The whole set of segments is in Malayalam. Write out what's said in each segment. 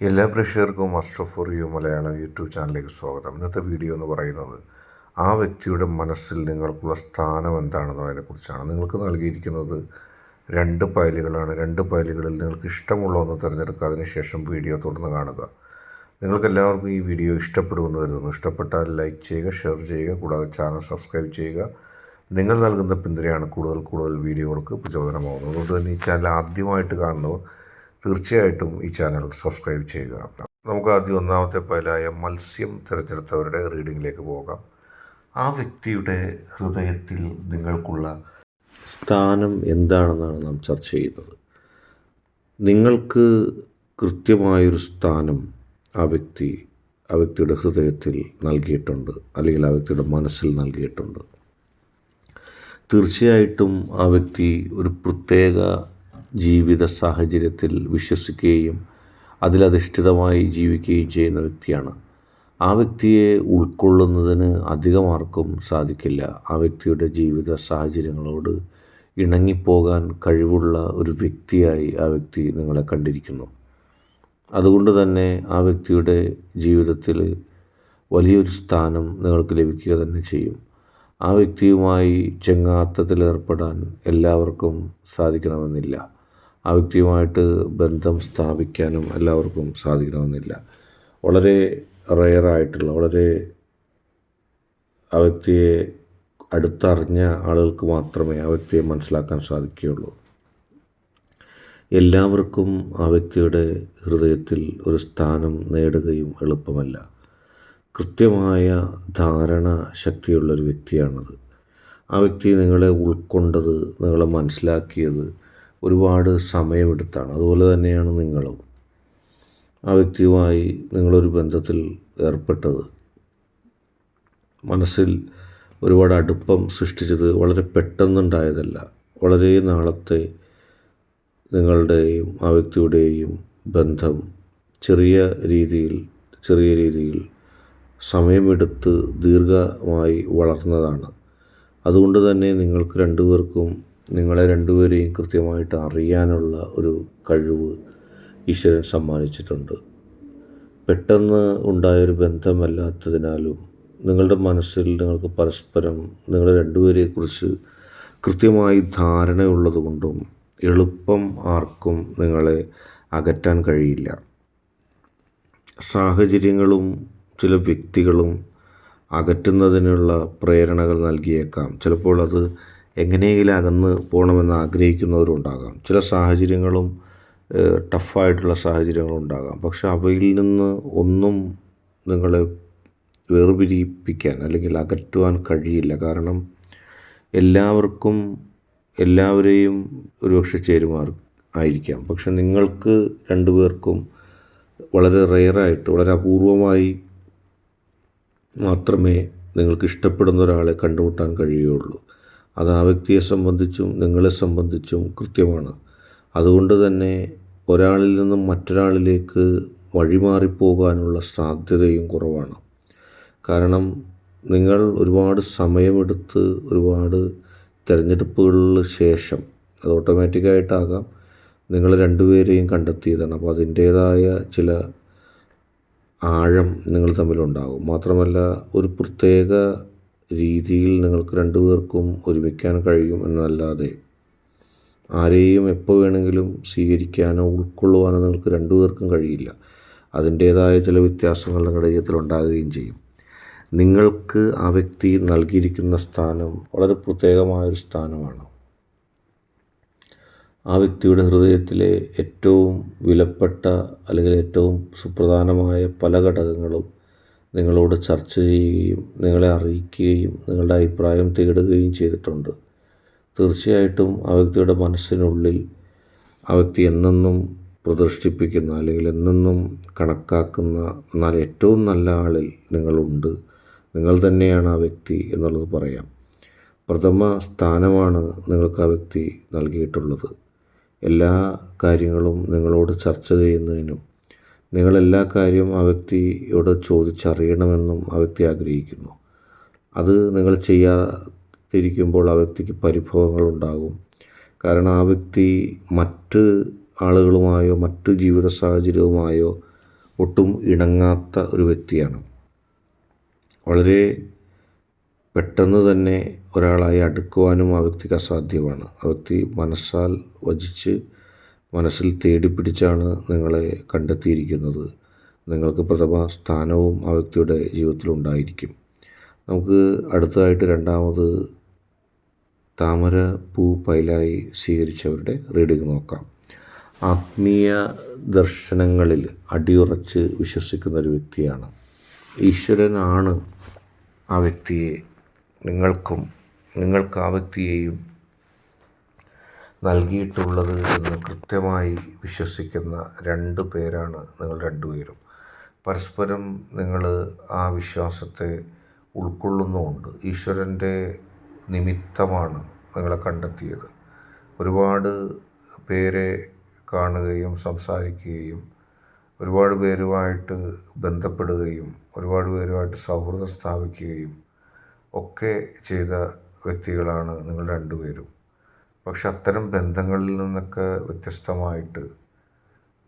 എല്ലാ പ്രേക്ഷകർക്കും master for you Malayalam YouTube ചാനലിലേക്ക് സ്വാഗതം. ഇന്നത്തെ വീഡിയോ എന്ന് പറയുന്നത് ആ വ്യക്തിയുടെ മനസ്സിൽ നിങ്ങൾക്കുള്ള സ്ഥാനം എന്താണെന്നതിനെ കുറിച്ചാണ് നിങ്ങൾക്ക് നൽകിയിരിക്കുന്നത് രണ്ട് ഫയലുകളാണ് രണ്ട് ഫയലുകളിൽ നിങ്ങൾക്ക് ഇഷ്ടമുള്ള ഒന്ന് തിരഞ്ഞെടുക്കുക. അതിനുശേഷം വീഡിയോ തുടർന്ന് കാണുക. നിങ്ങൾക്ക് എല്ലാവർക്കും ഈ വീഡിയോ ഇഷ്ടപ്പെടുമെന്ന് കരുതുന്നു. ഇഷ്ടപ്പെട്ടാൽ ലൈക്ക് ചെയ്യുക ഷെയർ ചെയ്യുക കൂടാതെ ചാനൽ സബ്സ്ക്രൈബ് ചെയ്യുക. നിങ്ങൾ നൽകുന്ന പിന്തുണയാണ് കൂടുതൽ കൂടുതൽ വീഡിയോകൾക്ക് പ്രചോദനമാകുന്നത്. അതുകൊണ്ട് തന്നെ ഈ ചാനൽ ആദ്യമായിട്ട് കാണുന്നവർ തീർച്ചയായിട്ടും ഈ ചാനൽ സബ്സ്ക്രൈബ് ചെയ്യുക. നമുക്ക് ആദ്യം ഒന്നാമത്തെ പൈലായ മത്സ്യം തിരഞ്ഞെടുത്തവരുടെ റീഡിങ്ങിലേക്ക് പോകാം. ആ വ്യക്തിയുടെ ഹൃദയത്തിൽ നിങ്ങൾക്കുള്ള സ്ഥാനം എന്താണെന്നാണ് നാം ചർച്ച ചെയ്യുന്നത്. നിങ്ങൾക്ക് കൃത്യമായൊരു സ്ഥാനം ആ വ്യക്തി ആ വ്യക്തിയുടെ ഹൃദയത്തിൽ നൽകിയിട്ടുണ്ട് അല്ലെങ്കിൽ ആ വ്യക്തിയുടെ മനസ്സിൽ നൽകിയിട്ടുണ്ട്. തീർച്ചയായിട്ടും ആ വ്യക്തി ഒരു പ്രത്യേക ജീവിത സാഹചര്യത്തിൽ വിശ്വസിക്കുകയും അതിലധിഷ്ഠിതമായി ജീവിക്കുകയും ചെയ്യുന്ന വ്യക്തിയാണ്. ആ വ്യക്തിയെ ഉൾക്കൊള്ളുന്നതിന് അധികമാർക്കും സാധിക്കില്ല. ആ വ്യക്തിയുടെ ജീവിത സാഹചര്യങ്ങളോട് ഇണങ്ങിപ്പോകാൻ കഴിവുള്ള ഒരു വ്യക്തിയായി ആ വ്യക്തി നിങ്ങളെ കണ്ടിരിക്കുന്നു. അതുകൊണ്ട് തന്നെ ആ വ്യക്തിയുടെ ജീവിതത്തിൽ വലിയൊരു സ്ഥാനം നിങ്ങൾക്ക് ലഭിക്കുക തന്നെ ചെയ്യും. ആ വ്യക്തിയുമായി ചെങ്ങാത്തത്തിലേർപ്പെടാൻ എല്ലാവർക്കും സാധിക്കണമെന്നില്ല. ആ വ്യക്തിയുമായിട്ട് ബന്ധം സ്ഥാപിക്കാനും എല്ലാവർക്കും സാധിക്കണമെന്നില്ല. വളരെ റെയറായിട്ടുള്ള വളരെ ആ വ്യക്തിയെ അടുത്തറിഞ്ഞ ആളുകൾക്ക് മാത്രമേ ആ വ്യക്തിയെ മനസ്സിലാക്കാൻ സാധിക്കുകയുള്ളൂ. എല്ലാവർക്കും ആ വ്യക്തിയുടെ ഹൃദയത്തിൽ ഒരു സ്ഥാനം നേടുകയും എളുപ്പമല്ല. കൃത്യമായ ധാരണ ശക്തിയുള്ളൊരു വ്യക്തിയാണത്. ആ വ്യക്തി നിങ്ങളെ ഉൾക്കൊണ്ടത് നിങ്ങളെ മനസ്സിലാക്കിയത് ഒരുപാട് സമയമെടുത്താണ്. അതുപോലെ തന്നെയാണ് നിങ്ങളും. ആ വ്യക്തിയുമായി നിങ്ങളൊരു ബന്ധത്തിൽ ഏർപ്പെട്ടത്. മനസ്സിൽ ഒരുപാട് അടുപ്പം സൃഷ്ടിച്ചത് വളരെ പെട്ടെന്നുണ്ടായതല്ല. വളരെ നാളത്തെ നിങ്ങളുടെയും ആ വ്യക്തിയുടെയും ബന്ധം ചെറിയ രീതിയിൽ ചെറിയ രീതിയിൽ സമയമെടുത്ത് ദീർഘമായി വളർന്നതാണ്. അതുകൊണ്ട് തന്നെ നിങ്ങൾക്ക് രണ്ടുപേർക്കും നിങ്ങളെ രണ്ടുപേരെയും കൃത്യമായിട്ട് അറിയാനുള്ള ഒരു കഴിവ് ഈശ്വരൻ സമ്മാനിച്ചിട്ടുണ്ട്. പെട്ടെന്ന് ഉണ്ടായൊരു ബന്ധമല്ലാത്തതിനാലും നിങ്ങളുടെ മനസ്സിൽ നിങ്ങൾക്ക് പരസ്പരം നിങ്ങളെ രണ്ടുപേരെക്കുറിച്ച് കൃത്യമായി ധാരണയുള്ളത് കൊണ്ടും എളുപ്പം ആർക്കും നിങ്ങളെ അകറ്റാൻ കഴിയില്ല. സാഹചര്യങ്ങളും ചില വ്യക്തികളും അകറ്റുന്നതിനുള്ള പ്രേരണകൾ നൽകിയേക്കാം. ചിലപ്പോൾ അത് എങ്ങനെയെങ്കിലും അകന്ന് പോകണമെന്ന് ആഗ്രഹിക്കുന്നവരുണ്ടാകാം. ചില സാഹചര്യങ്ങളും ടഫായിട്ടുള്ള സാഹചര്യങ്ങളുണ്ടാകാം പക്ഷെ അവയിൽ നിന്ന് ഒന്നും നിങ്ങളെ വേർപിരിപ്പിക്കാൻ അല്ലെങ്കിൽ അകറ്റുവാൻ കഴിയില്ല. കാരണം എല്ലാവർക്കും എല്ലാവരെയും ഒരുപക്ഷെ ചേരുമാർ ആയിരിക്കാം. പക്ഷെ നിങ്ങൾക്ക് രണ്ടുപേർക്കും വളരെ റെയറായിട്ട് വളരെ അപൂർവമായി മാത്രമേ നിങ്ങൾക്ക് ഇഷ്ടപ്പെടുന്ന ഒരാളെ കണ്ടുമുട്ടാൻ കഴിയുകയുള്ളൂ. അത് ആ വ്യക്തിയെ സംബന്ധിച്ചും നിങ്ങളെ സംബന്ധിച്ചും കൃത്യമാണ്. അതുകൊണ്ട് തന്നെ ഒരാളിൽ നിന്നും മറ്റൊരാളിലേക്ക് വഴിമാറിപ്പോകാനുള്ള സാധ്യതയും കുറവാണ്. കാരണം നിങ്ങൾ ഒരുപാട് സമയമെടുത്ത് ഒരുപാട് തിരഞ്ഞെടുപ്പുകളിൽ ശേഷം അത് ഓട്ടോമാറ്റിക്കായിട്ടാകാം നിങ്ങൾ രണ്ടുപേരെയും കണ്ടെത്തിയതാണ്. അപ്പോൾ അതിന്റേതായ ചില ആഴം നിങ്ങൾ തമ്മിലുണ്ടാകും. മാത്രമല്ല ഒരു പ്രത്യേക രീതിയിൽ നിങ്ങൾക്ക് രണ്ടുപേർക്കും ഒരുമിക്കാൻ കഴിയും എന്നല്ലാതെ ആരെയും എപ്പോൾ വേണമെങ്കിലും സ്വീകരിക്കാനോ ഉൾക്കൊള്ളുവാനോ നിങ്ങൾക്ക് രണ്ടുപേർക്കും കഴിയില്ല. അതിന്റേതായ ചില വ്യത്യാസങ്ങൾ നിങ്ങളുടെ ജീവിതത്തിൽ ഉണ്ടാകുകയും ചെയ്യും. നിങ്ങൾക്ക് ആ വ്യക്തി നൽകിയിരിക്കുന്ന സ്ഥാനം വളരെ പ്രത്യേകമായൊരു സ്ഥാനമാണ്. ആ വ്യക്തിയുടെ ഹൃദയത്തിലെ ഏറ്റവും വിലപ്പെട്ട അല്ലെങ്കിൽ ഏറ്റവും സുപ്രധാനമായ പല ഘടകങ്ങളും നിങ്ങളോട് ചർച്ച ചെയ്യുകയും നിങ്ങളെ അറിയിക്കുകയും നിങ്ങളുടെ അഭിപ്രായം തേടുകയും ചെയ്തിട്ടുണ്ട്. തീർച്ചയായിട്ടും ആ വ്യക്തിയുടെ മനസ്സിനുള്ളിൽ ആ വ്യക്തി എന്നെന്നും പ്രദർശിപ്പിക്കുന്ന അല്ലെങ്കിൽ എന്നെന്നും കണക്കാക്കുന്ന എന്നാൽ ഏറ്റവും നല്ല ആളിൽ നിങ്ങളുണ്ട്. നിങ്ങൾ തന്നെയാണ് ആ വ്യക്തി എന്നുള്ളത് പറയാം. പ്രഥമ സ്ഥാനമാണ് നിങ്ങൾക്ക് ആ വ്യക്തി നൽകിയിട്ടുള്ളത്. എല്ലാ കാര്യങ്ങളും നിങ്ങളോട് ചർച്ച ചെയ്യുന്നതിനും നിങ്ങളെല്ലാ കാര്യവും ആ വ്യക്തിയോട് ചോദിച്ചറിയണമെന്നും ആ വ്യക്തി ആഗ്രഹിക്കുന്നു. അത് നിങ്ങൾ ചെയ്യാതിരിക്കുമ്പോൾ ആ വ്യക്തിക്ക് പരിഭവങ്ങളുണ്ടാകും. കാരണം ആ വ്യക്തി മറ്റ് ആളുകളുമായോ മറ്റ് ജീവിത സാഹചര്യവുമായോ ഒട്ടും ഇണങ്ങാത്ത ഒരു വ്യക്തിയാണ്. വളരെ പെട്ടെന്ന് തന്നെ ഒരാളായി അടുക്കുവാനും ആ വ്യക്തിക്ക് അസാധ്യമാണ്. ആ വ്യക്തി മനസ്സാൽ വചിച്ച് മനസ്സിൽ തേടിപ്പിടിച്ചാണ് നിങ്ങളെ കണ്ടെത്തിയിരിക്കുന്നത്. നിങ്ങൾക്ക് പ്രഥമ സ്ഥാനവും ആ വ്യക്തിയുടെ ജീവിതത്തിലുണ്ടായിരിക്കും നമുക്ക് അടുത്തതായിട്ട് രണ്ടാമത് താമര പൂ പൈലായി സ്വീകരിച്ചവരുടെ റീഡിംഗ് നോക്കാം. ആത്മീയ ദർശനങ്ങളിൽ അടിയുറച്ച് വിശ്വസിക്കുന്ന ഒരു വ്യക്തിയാണ്. ഈശ്വരനാണ് ആ വ്യക്തിയെ നിങ്ങൾക്കും നിങ്ങൾക്ക് ആ വ്യക്തിയെയും നൽകിയിട്ടുള്ളത് എന്ന് കൃത്യമായി വിശ്വസിക്കുന്ന രണ്ട് പേരാണ് നിങ്ങൾ രണ്ടുപേരും. പരസ്പരം നിങ്ങൾ ആ വിശ്വാസത്തെ ഉൾക്കൊള്ളുന്നുമുണ്ട് ഈശ്വരന്റെ നിമിത്തമാണ് നിങ്ങളെ കണ്ടെത്തിയത്. ഒരുപാട് പേരെ കാണുകയും സംസാരിക്കുകയും ഒരുപാട് പേരുമായിട്ട് ബന്ധപ്പെടുകയും ഒരുപാട് പേരുമായിട്ട് സൗഹൃദം സ്ഥാപിക്കുകയും ഒക്കെ ചെയ്ത വ്യക്തികളാണ് നിങ്ങൾ രണ്ടുപേരും. പക്ഷെ അത്തരം ബന്ധങ്ങളിൽ നിന്നൊക്കെ വ്യത്യസ്തമായിട്ട്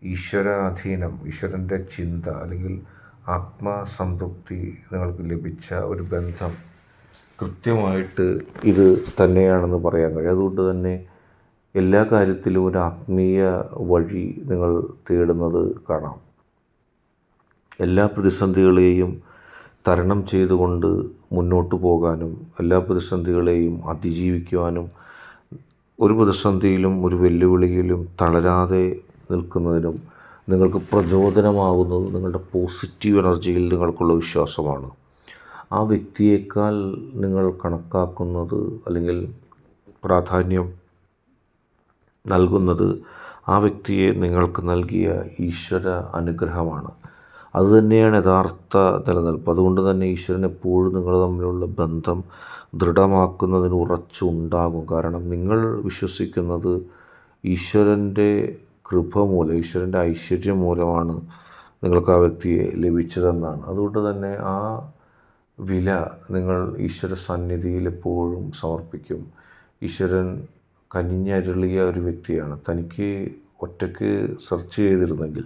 ഈശ്വരാധീനം ഈശ്വരന്റെ ചിന്ത അല്ലെങ്കിൽ ആത്മസംതൃപ്തി നിങ്ങൾക്ക് ലഭിച്ച ഒരു ബന്ധം കൃത്യമായിട്ട് ഇത് തന്നെയാണെന്ന് പറയാൻ കഴിയും. അതുകൊണ്ട് തന്നെ എല്ലാ കാര്യത്തിലും ഒരു ആത്മീയ വഴി നിങ്ങൾ തേടുന്നത് കാണാം. എല്ലാ പ്രതിസന്ധികളെയും തരണം ചെയ്തുകൊണ്ട് മുന്നോട്ട് പോകാനും എല്ലാ പ്രതിസന്ധികളെയും അതിജീവിക്കുവാനും ഒരു പ്രതിസന്ധിയിലും ഒരു വെല്ലുവിളിയിലും തളരാതെ നിൽക്കുന്നതിനും നിങ്ങൾക്ക് പ്രചോദനമാകുന്നത് നിങ്ങളുടെ പോസിറ്റീവ് എനർജിയിൽ നിങ്ങൾക്കുള്ള വിശ്വാസമാണ്. ആ വ്യക്തിയേക്കാൾ നിങ്ങൾ കണക്കാക്കുന്നത് അല്ലെങ്കിൽ പ്രാധാന്യം നൽകുന്നത് ആ വ്യക്തിയെ നിങ്ങൾക്ക് നൽകിയ ഈശ്വര അനുഗ്രഹമാണ്. അതുതന്നെയാണ് യഥാർത്ഥ നിലനിൽപ്പ്. അതുകൊണ്ട് തന്നെ ഈശ്വരൻ എപ്പോഴും നിങ്ങൾ തമ്മിലുള്ള ബന്ധം ദൃഢമാക്കുന്നതിന് ഉറച്ചുണ്ടാകും കാരണം നിങ്ങൾ വിശ്വസിക്കുന്നത് ഈശ്വരന്റെ കൃപ മൂലം ഈശ്വരന്റെ ഐശ്വര്യം മൂലമാണ് നിങ്ങൾക്ക് ആ വ്യക്തിയെ ലഭിച്ചതെന്നാണ്. അതുകൊണ്ട് തന്നെ ആ വില നിങ്ങൾ ഈശ്വര സന്നിധിയിൽ എപ്പോഴും സമർപ്പിക്കും. ഈശ്വരൻ കനിഞ്ഞരുളിയ ഒരു വ്യക്തിയാണ്. തനിക്ക് ഒറ്റയ്ക്ക് സെർച്ച് ചെയ്തിരുന്നെങ്കിൽ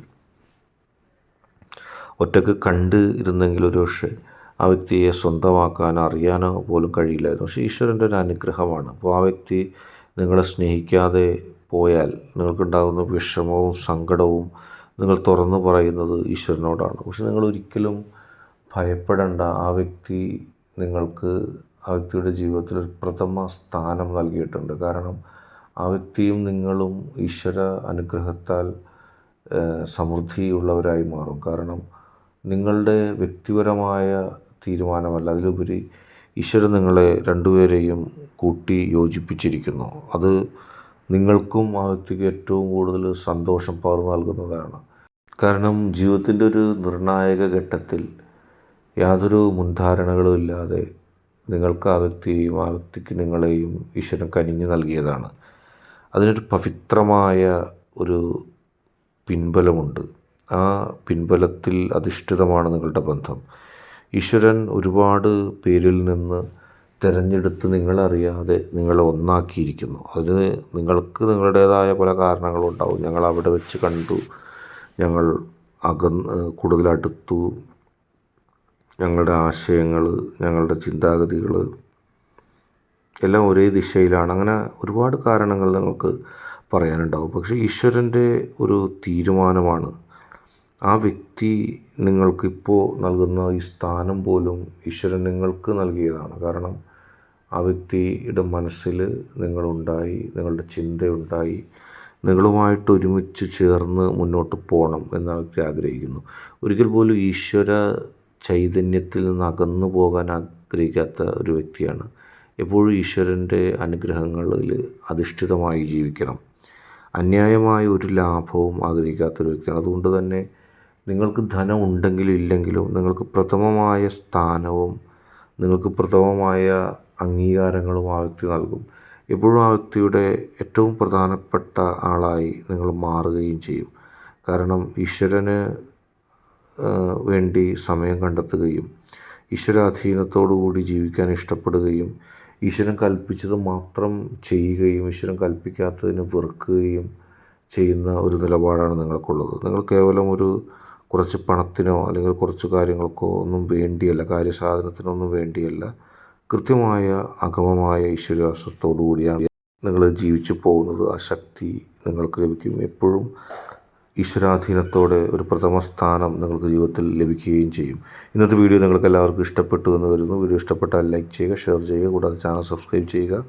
ഒറ്റയ്ക്ക് കണ്ട് ഇരുന്നെങ്കിൽ ഒരു പക്ഷേ ആ വ്യക്തിയെ സ്വന്തമാക്കാൻ അറിയാനോ പോലും കഴിയില്ലായിരുന്നു. പക്ഷേ ഈശ്വരന്റെ ഒരു അനുഗ്രഹമാണ്. അപ്പോൾ ആ വ്യക്തി നിങ്ങളെ സ്നേഹിക്കാതെ പോയാൽ നിങ്ങൾക്കുണ്ടാകുന്ന വിഷമവും സങ്കടവും നിങ്ങൾ തുറന്നു പറയുന്നത് ഈശ്വരനോടാണ്. പക്ഷെ നിങ്ങൾ ഒരിക്കലും ഭയപ്പെടേണ്ട. ആ വ്യക്തി നിങ്ങൾക്ക് ആ വ്യക്തിയുടെ ജീവിതത്തിൽ ഒരു പ്രഥമ സ്ഥാനം നൽകിയിട്ടുണ്ട്. കാരണം ആ വ്യക്തിയും നിങ്ങളും ഈശ്വര അനുഗ്രഹത്താൽ സമൃദ്ധിയുള്ളവരായി മാറും. കാരണം നിങ്ങളുടെ വ്യക്തിപരമായ തീരുമാനമല്ല അതിലുപരി ഈശ്വരൻ നിങ്ങളെ രണ്ടുപേരെയും കൂട്ടി യോജിപ്പിച്ചിരിക്കുന്നു. അത് നിങ്ങൾക്കും ആ വ്യക്തിക്ക് ഏറ്റവും കൂടുതൽ സന്തോഷം പകർന്നു നൽകുന്നതാണ്. കാരണം ജീവിതത്തിന്റെ ഒരു നിർണായക ഘട്ടത്തിൽ യാതൊരു മുൻധാരണകളും ഇല്ലാതെ നിങ്ങൾക്ക് ആ വ്യക്തിയെയും ആ വ്യക്തിക്ക് നിങ്ങളെയും ഈശ്വരൻ കനിഞ്ഞു നൽകിയതാണ്. അതിനൊരു പവിത്രമായ ഒരു പിൻബലമുണ്ട്. ആ പിൻബലത്തിൽ അധിഷ്ഠിതമാണ് നിങ്ങളുടെ ബന്ധം. ഈശ്വരൻ ഒരുപാട് പേരിൽ നിന്ന് തിരഞ്ഞെടുത്ത് നിങ്ങളറിയാതെ നിങ്ങളെ ഒന്നാക്കിയിരിക്കുന്നു. അതിന് നിങ്ങൾക്ക് നിങ്ങളുടേതായ പല കാരണങ്ങളും ഉണ്ടാവും. ഞങ്ങൾ അവിടെ വെച്ച് കണ്ടു. ഞങ്ങൾ അകന്ന് കൂടുതൽ അടുത്തു. ഞങ്ങളുടെ ആശയങ്ങൾ ഞങ്ങളുടെ ചിന്താഗതികൾ എല്ലാം ഒരേ ദിശയിലാണ്. അങ്ങനെ ഒരുപാട് കാരണങ്ങൾ നിങ്ങൾക്ക് പറയാനുണ്ടാവും. പക്ഷേ ഈശ്വരന്റെ ഒരു തീരുമാനമാണ് ആ വ്യക്തി നിങ്ങൾക്കിപ്പോൾ നൽകുന്ന ഈ സ്ഥാനം പോലും ഈശ്വരൻ നിങ്ങൾക്ക് നൽകിയതാണ്. കാരണം ആ വ്യക്തിയുടെ മനസ്സിൽ നിങ്ങളുണ്ടായി നിങ്ങളുടെ ചിന്തയുണ്ടായി. നിങ്ങളുമായിട്ട് ഒരുമിച്ച് ചേർന്ന് മുന്നോട്ട് പോകണം എന്ന് ആ വ്യക്തി ആഗ്രഹിക്കുന്നു. ഒരിക്കൽ പോലും ഈശ്വര ചൈതന്യത്തിൽ നിന്ന് അകന്നു പോകാൻ ആഗ്രഹിക്കാത്ത ഒരു വ്യക്തിയാണ്. എപ്പോഴും ഈശ്വരന്റെ അനുഗ്രഹങ്ങളിൽ അധിഷ്ഠിതമായി ജീവിക്കണം. അന്യായമായ ഒരു ലാഭവും ആഗ്രഹിക്കാത്തൊരു വ്യക്തിയാണ്. അതുകൊണ്ട് തന്നെ നിങ്ങൾക്ക് ധനം ഉണ്ടെങ്കിലും ഇല്ലെങ്കിലും നിങ്ങൾക്ക് പ്രഥമമായ സ്ഥാനവും നിങ്ങൾക്ക് പ്രഥമമായ അംഗീകാരങ്ങളും ആ വ്യക്തി നൽകും. എപ്പോഴും ആ വ്യക്തിയുടെ ഏറ്റവും പ്രധാനപ്പെട്ട ആളായി നിങ്ങൾ മാറുകയും ചെയ്യും. കാരണം ഈശ്വരന് വേണ്ടി സമയം കണ്ടെത്തുകയും ഈശ്വരാധീനത്തോടുകൂടി ജീവിക്കാൻ ഇഷ്ടപ്പെടുകയും ഈശ്വരൻ കൽപ്പിച്ചത് മാത്രം ചെയ്യുകയും ഈശ്വരൻ കൽപ്പിക്കാത്തതിന് വെറുക്കുകയും ചെയ്യുന്ന ഒരു നിലപാടാണ് നിങ്ങൾക്കുള്ളത്. നിങ്ങൾ കേവലം ഒരു കുറച്ച് പണത്തിനോ അല്ലെങ്കിൽ കുറച്ച് കാര്യങ്ങൾക്കോ ഒന്നും വേണ്ടിയല്ല കാര്യസാധനത്തിനൊന്നും വേണ്ടിയല്ല. കൃത്യമായ അഗമമായ ഈശ്വരവിശ്വാസത്തോടു കൂടിയാണ് നിങ്ങൾ ജീവിച്ചു പോകുന്നത്. ആ ശക്തി നിങ്ങൾക്ക് ലഭിക്കും. എപ്പോഴും ഈശ്വരാധീനത്തോടെ ഒരു പ്രഥമ സ്ഥാനം നിങ്ങൾക്ക് ജീവിതത്തിൽ ലഭിക്കുകയും ചെയ്യും. ഇന്നത്തെ വീഡിയോ നിങ്ങൾക്ക് എല്ലാവർക്കും ഇഷ്ടപ്പെട്ടു എന്ന് കരുതുന്നു. വീഡിയോ ഇഷ്ടപ്പെട്ടാൽ ലൈക്ക് ചെയ്യുക ഷെയർ ചെയ്യുക കൂടാതെ ചാനൽ സബ്സ്ക്രൈബ് ചെയ്യുക.